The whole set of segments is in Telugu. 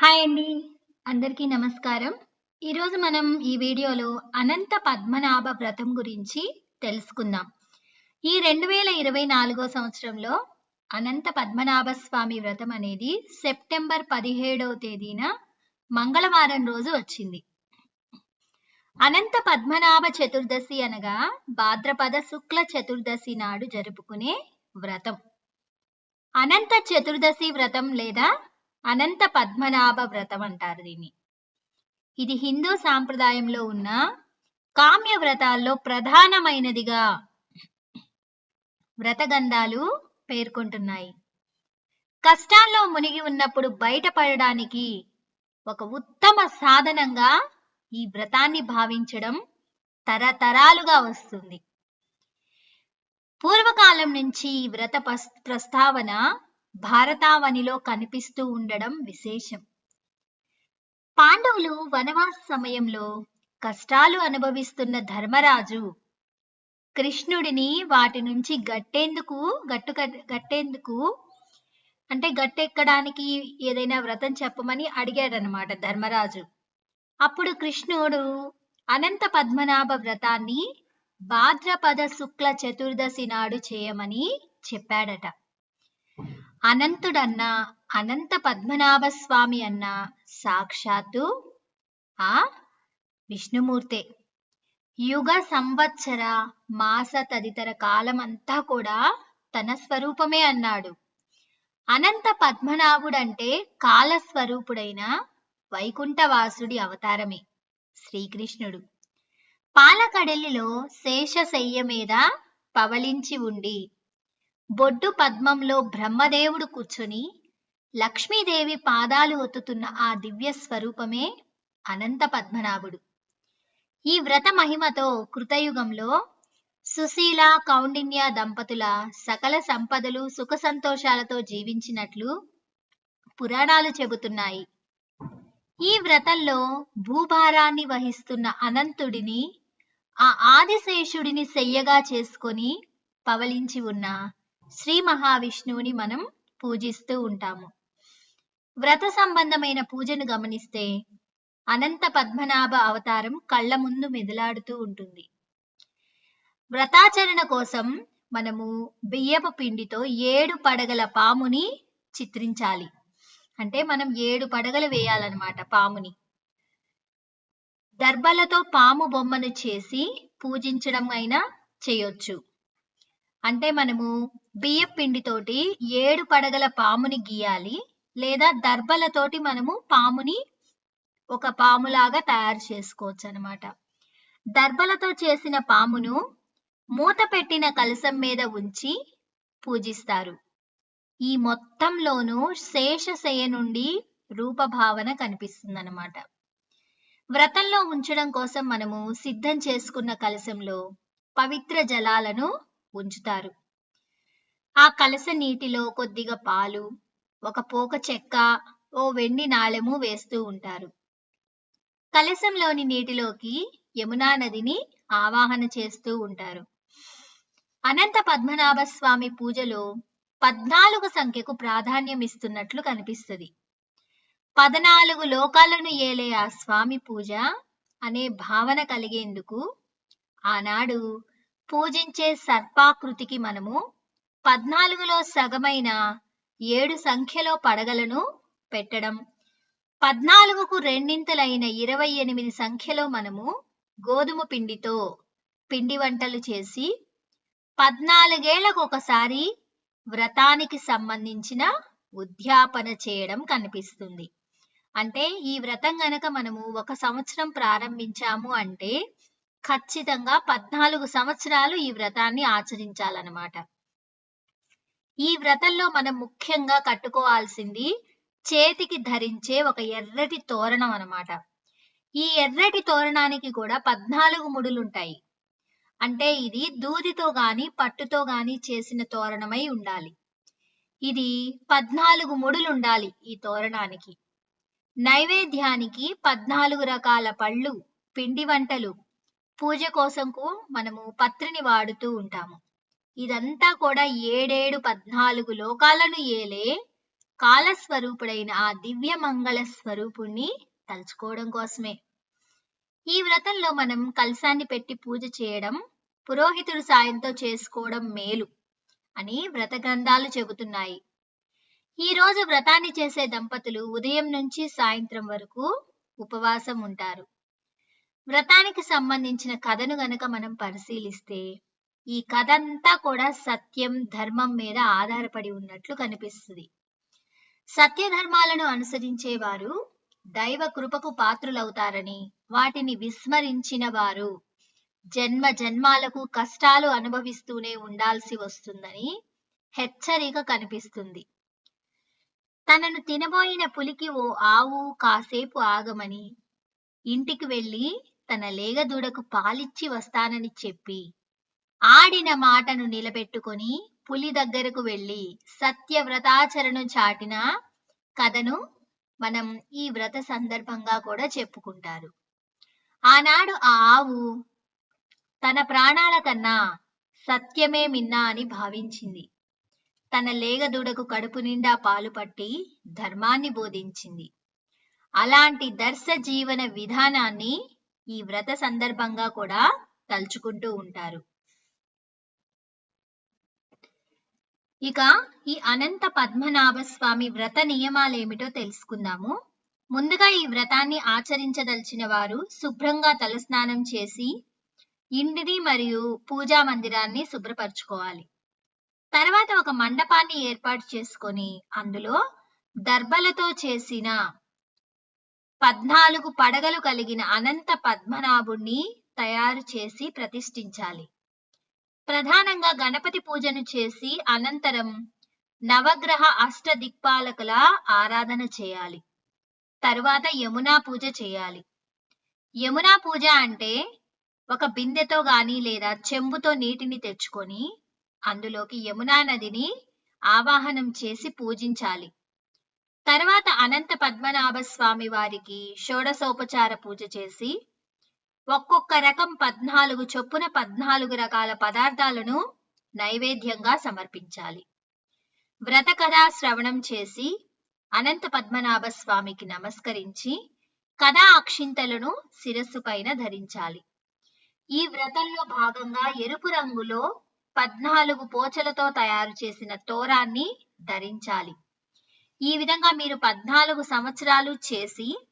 హాయ్ అండి. అందరికీ నమస్కారం. ఈరోజు మనం ఈ వీడియోలో అనంత పద్మనాభ వ్రతం గురించి తెలుసుకుందాం. ఈ రెండు వేల ఇరవై నాలుగో సంవత్సరంలో అనంత పద్మనాభ స్వామి వ్రతం అనేది సెప్టెంబర్ పదిహేడవ తేదీన మంగళవారం రోజు వచ్చింది. అనంత పద్మనాభ చతుర్దశి అనగా భాద్రపద శుక్ల చతుర్దశి నాడు జరుపుకునే వ్రతం. అనంత చతుర్దశి వ్రతం లేదా అనంత పద్మనాభ వ్రతం అంటారు దీన్ని. ఇది హిందూ సాంప్రదాయంలో ఉన్న కామ్య వ్రతాల్లో ప్రధానమైనదిగా వ్రతగంధాలు పేర్కొంటున్నాయి. కష్టాల్లో మునిగి ఉన్నప్పుడు బయటపడడానికి ఒక ఉత్తమ సాధనంగా ఈ వ్రతాన్ని భావించడం తరతరాలుగా వస్తుంది. పూర్వకాలం నుంచి ఈ వ్రత ప్రస్తావన భారతావనిలో కనిపిస్తూ ఉండడం విశేషం. పాండవులు వనవాస సమయంలో కష్టాలు అనుభవిస్తున్న ధర్మరాజు కృష్ణుడిని వాటి నుంచి గట్టేందుకు గట్టు గట్టేందుకు అంటే గట్టెక్కడానికి ఏదైనా వ్రతం చెప్పమని అడిగాడనమాట ధర్మరాజు. అప్పుడు కృష్ణుడు అనంత పద్మనాభ వ్రతాన్ని భాద్రపద శుక్ల చతుర్దశి నాడు చేయమని చెప్పాడట. అనంతుడన్న అనంత పద్మనాభ స్వామి అన్న సాక్షాత్తు ఆ విష్ణుమూర్తే. యుగ సంవత్సర మాస తదితర కాలమంతా కూడా తన స్వరూపమే అన్నాడు. అనంత పద్మనాభుడంటే కాలస్వరూపుడైన వైకుంఠవాసుడి అవతారమే శ్రీకృష్ణుడు. పాలకడలిలో శేషశయ్య మీద పవలించి ఉండి బొడ్డు పద్మంలో బ్రహ్మదేవుడు కూర్చొని లక్ష్మీదేవి పాదాలు ఒత్తుతున్న ఆ దివ్య స్వరూపమే అనంత పద్మనాభుడు. ఈ వ్రత మహిమతో కృతయుగంలో సుశీల కౌండిన్య దంపతుల సకల సంపదలు సుఖ సంతోషాలతో జీవించినట్లు పురాణాలు చెబుతున్నాయి. ఈ వ్రతంలో భూభారాన్ని వహిస్తున్న అనంతుడిని ఆ ఆదిశేషుడిని శయ్యగా చేసుకొని పవలించి ఉన్న శ్రీ మహావిష్ణువుని మనం పూజిస్తూ ఉంటాము. వ్రత సంబంధమైన పూజను గమనిస్తే అనంత పద్మనాభ అవతారం కళ్ళ ముందు మెదలాడుతూ ఉంటుంది. వ్రతాచరణ కోసం మనము బియ్యపు పిండితో ఏడు పడగల పాముని చిత్రించాలి. అంటే మనం ఏడు పడగలు వేయాలన్నమాట పాముని. దర్భలతో పాము బొమ్మను చేసి పూజించడం అయినా చేయొచ్చు. అంటే మనము బియ్య పిండితోటి ఏడు పడగల పాముని గీయాలి లేదా దర్భలతోటి మనము పాముని ఒక పాములాగా తయారు చేసుకోవచ్చు అనమాట దర్భలతో చేసిన పామును మూత పెట్టిన కలశం మీద ఉంచి పూజిస్తారు. ఈ మొత్తంలోనూ శేషశయ నుండి రూపభావన కనిపిస్తుందన్నమాట. వ్రతంలో ఉంచడం కోసం మనము సిద్ధం చేసుకున్న కలశంలో పవిత్ర జలాలను ఉంచుతారు. ఆ కలస నీటిలో కొద్దిగా పాలు ఒక పోక చెక్క ఓ వెండి నాళెము వేస్తూ ఉంటారు. కలశంలోని నీటిలోకి యమునా నదిని ఆవాహన చేస్తూ ఉంటారు. అనంత పద్మనాభ స్వామి పూజలో పద్నాలుగు సంఖ్యకు ప్రాధాన్యం ఇస్తున్నట్లు కనిపిస్తుంది. పద్నాలుగు లోకాలను ఏలే ఆ స్వామి పూజ అనే భావన కలిగేందుకు ఆనాడు పూజించే సర్పాకృతికి మనము పద్నాలుగులో సగమైన ఏడు సంఖ్యలో పడగలను పెట్టడం. పద్నాలుగుకు రెండింతలైన ఇరవై ఎనిమిది సంఖ్యలో మనము గోధుమ పిండితో పిండి వంటలు చేసి పద్నాలుగేళ్ళకు ఒకసారి వ్రతానికి సంబంధించిన ఉద్యాపన చేయడం కనిపిస్తుంది. అంటే ఈ వ్రతం గనక మనము ఒక సంవత్సరం ప్రారంభించాము అంటే ఖచ్చితంగా పద్నాలుగు సంవత్సరాలు ఈ వ్రతాన్ని ఆచరించాలన్నమాట. ఈ వ్రతంలో మనం ముఖ్యంగా కట్టుకోవాల్సింది చేతికి ధరించే ఒక ఎర్రటి తోరణం అన్నమాట. ఈ ఎర్రటి తోరణానికి కూడా పద్నాలుగు ముడులుంటాయి అంటే ఇది దూదితో గాని పట్టుతో గాని చేసిన తోరణమై ఉండాలి. ఇది పద్నాలుగు ముడులు ఉండాలి ఈ తోరణానికి. నైవేద్యానికి పద్నాలుగు రకాల పళ్ళు పిండి వంటలు పూజ కోసంకు మనము పత్రిని వాడుతూ ఉంటాము. ఇదంతా కూడా ఏడేడు పద్నాలుగు లోకాలను ఏలే కాలస్వరూపుడైన ఆ దివ్య మంగళ స్వరూపుణ్ణి తలుచుకోవడం కోసమే. ఈ వ్రతంలో మనం కలశాన్ని పెట్టి పూజ చేయడం పురోహితుడి సాయంతో చేసుకోవడం మేలు అని వ్రత గ్రంథాలు చెబుతున్నాయి. ఈ రోజు వ్రతాన్ని చేసే దంపతులు ఉదయం నుంచి సాయంత్రం వరకు ఉపవాసం ఉంటారు. వ్రతానికి సంబంధించిన కథను గనక మనం పరిశీలిస్తే ఈ కథ అంతా కూడా సత్యం ధర్మం మీద ఆధారపడి ఉన్నట్లు కనిపిస్తుంది. సత్య ధర్మాలను అనుసరించే వారు దైవ కృపకు పాత్రులవుతారని వాటిని విస్మరించిన వారు జన్మ జన్మాలకు కష్టాలు అనుభవిస్తూనే ఉండాల్సి వస్తుందని హెచ్చరిక కనిపిస్తుంది. తనను తినబోయిన పులికి ఓ ఆవు కాసేపు ఆగమని ఇంటికి వెళ్ళి తన లేగదూడకు పాలిచ్చి వస్తానని చెప్పి ఆడిన మాటను నిలబెట్టుకొని పులి దగ్గరకు వెళ్ళి సత్యవ్రతాచరణ చాటిన కథను మనం ఈ వ్రత సందర్భంగా కూడా చెప్పుకుంటారు. ఆనాడు ఆ ఆవు తన ప్రాణాల కన్నా సత్యమే మిన్నా అని భావించింది. తన లేగదూడకు కడుపు నిండా పాలు పట్టి ధర్మాన్ని బోధించింది. అలాంటి దర్శ జీవన విధానాన్ని ఈ వ్రత సందర్భంగా కూడా తలుచుకుంటూ ఉంటారు. ఇక ఈ అనంత పద్మనాభ స్వామి వ్రత నియమాలేమిటో తెలుసుకుందాము. ముందుగా ఈ వ్రతాన్ని ఆచరించదలిచిన వారు శుభ్రంగా తలస్నానం చేసి ఇంటిని మరియు పూజా మందిరాన్ని శుభ్రపరచుకోవాలి. తర్వాత ఒక మండపాన్ని ఏర్పాటు చేసుకొని అందులో దర్భలతో చేసిన పద్నాలుగు పడగలు కలిగిన అనంత పద్మనాభుణ్ణి తయారు చేసి ప్రతిష్ఠించాలి. ప్రధానంగా గణపతి పూజను చేసి అనంతరం నవగ్రహ అష్ట దిక్పాలకుల ఆరాధన చేయాలి. తరువాత యమునా పూజ చేయాలి. యమునా పూజ అంటే ఒక బిందెతో గాని లేదా చెంబుతో నీటిని తెచ్చుకొని అందులోకి యమునా నదిని ఆవాహనం చేసి పూజించాలి. తర్వాత అనంత పద్మనాభ స్వామి వారికి షోడశోపచార పూజ చేసి ఒక్కొక్క రకం పద్నాలుగు చొప్పున పద్నాలుగు రకాల పదార్థాలను నైవేద్యంగా సమర్పించాలి. వ్రత కథా శ్రవణం చేసి అనంత పద్మనాభ స్వామికి నమస్కరించి కథా అక్షింతలను శిరస్సు పైన ధరించాలి. ఈ వ్రతంలో భాగంగా ఎరుపు రంగులో పద్నాలుగు పోచలతో తయారు చేసిన తోరాన్ని ధరించాలి. ఈ విధంగా మీరు పద్నాలుగు సంవత్సరాలు చేసి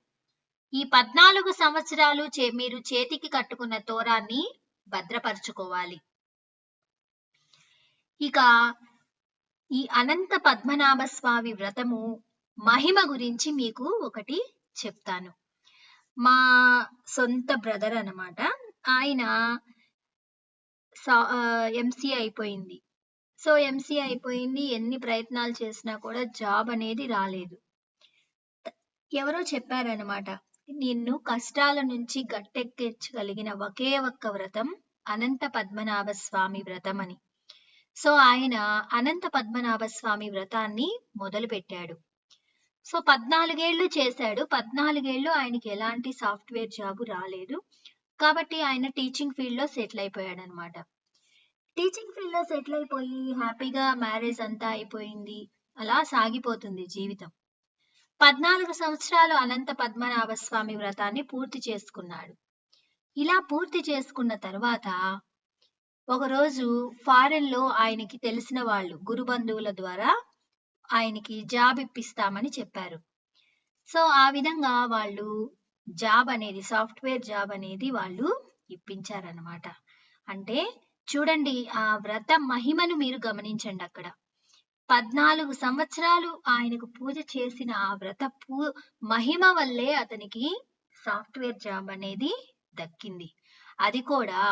ఈ పద్నాలుగు సంవత్సరాలు చే మీరు చేతికి కట్టుకున్న తోరాన్ని భద్రపరచుకోవాలి. ఇక ఈ అనంత పద్మనాభ స్వామి వ్రతము మహిమ గురించి మీకు ఒకటి చెప్తాను. మా సొంత బ్రదర్ అన్నమాట. ఆయన ఎంసీ అయిపోయింది. సో ఎంసీ అయిపోయింది. ఎన్ని ప్రయత్నాలు చేసినా కూడా జాబ్ అనేది రాలేదు. ఎవరో చెప్పారనమాట నిన్ను కష్టాల నుంచి గట్టెక్కించగలిగిన ఒకే ఒక్క వ్రతం అనంత పద్మనాభ స్వామి వ్రతం అని సో ఆయన అనంత పద్మనాభ స్వామి వ్రతాన్ని మొదలు పెట్టాడు సో పద్నాలుగేళ్ళు చేశాడు. పద్నాలుగేళ్ళు ఆయనకి ఎలాంటి సాఫ్ట్వేర్ జాబు రాలేదు. కాబట్టి ఆయన టీచింగ్ ఫీల్డ్లో సెటిల్ అయిపోయాడు అనమాట టీచింగ్ ఫీల్డ్లో సెటిల్ అయిపోయి హ్యాపీగా మ్యారేజ్ అంతా అయిపోయింది. అలా సాగిపోతుంది జీవితం. పద్నాలుగు సంవత్సరాలు అనంత పద్మనాభ స్వామి వ్రతాన్ని పూర్తి చేసుకున్నాడు. ఇలా పూర్తి చేసుకున్న తర్వాత ఒకరోజు ఫారెన్లో ఆయనకి తెలిసిన వాళ్ళు గురు బంధువుల ద్వారా ఆయనకి జాబ్ ఇప్పిస్తామని చెప్పారు. సో ఆ విధంగా వాళ్ళు జాబ్ అనేది సాఫ్ట్వేర్ జాబ్ అనేది వాళ్ళు ఇప్పించారనమాట అంటే చూడండి ఆ వ్రత మహిమను మీరు గమనించండి అక్కడ. పద్నాలుగు సంవత్సరాలు ఆయనకు పూజ చేసిన ఆ వ్రత పూ మహిమ వల్లే అతనికి సాఫ్ట్వేర్ జాబ్ అనేది దక్కింది. అది కూడా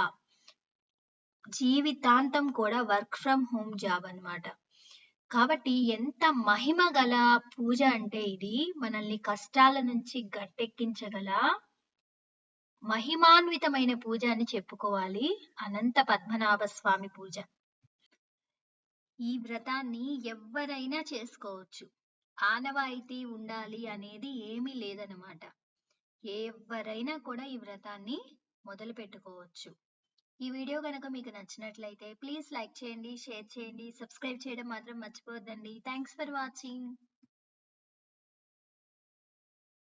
జీవితాంతం కూడా వర్క్ ఫ్రమ్ హోమ్ జాబ్ అన్నమాట. కాబట్టి ఎంత మహిమ గల పూజ అంటే ఇది మనల్ని కష్టాల నుంచి గట్టెక్కించగల మహిమాన్వితమైన పూజ అని చెప్పుకోవాలి. అనంత పద్మనాభ స్వామి పూజ. ఈ వ్రతాన్ని ఎవ్వరైనా చేసుకోవచ్చు. ఆనవాయితీ ఉండాలి అనేది ఏమీ లేదనమాట ఎవరైనా కూడా ఈ వ్రతాన్ని మొదలు పెట్టుకోవచ్చు. ఈ వీడియో కనుక మీకు నచ్చినట్లయితే ప్లీజ్ లైక్ చేయండి షేర్ చేయండి సబ్స్క్రైబ్ చేయడం మాత్రం మర్చిపోవద్దండి. Thanks for watching.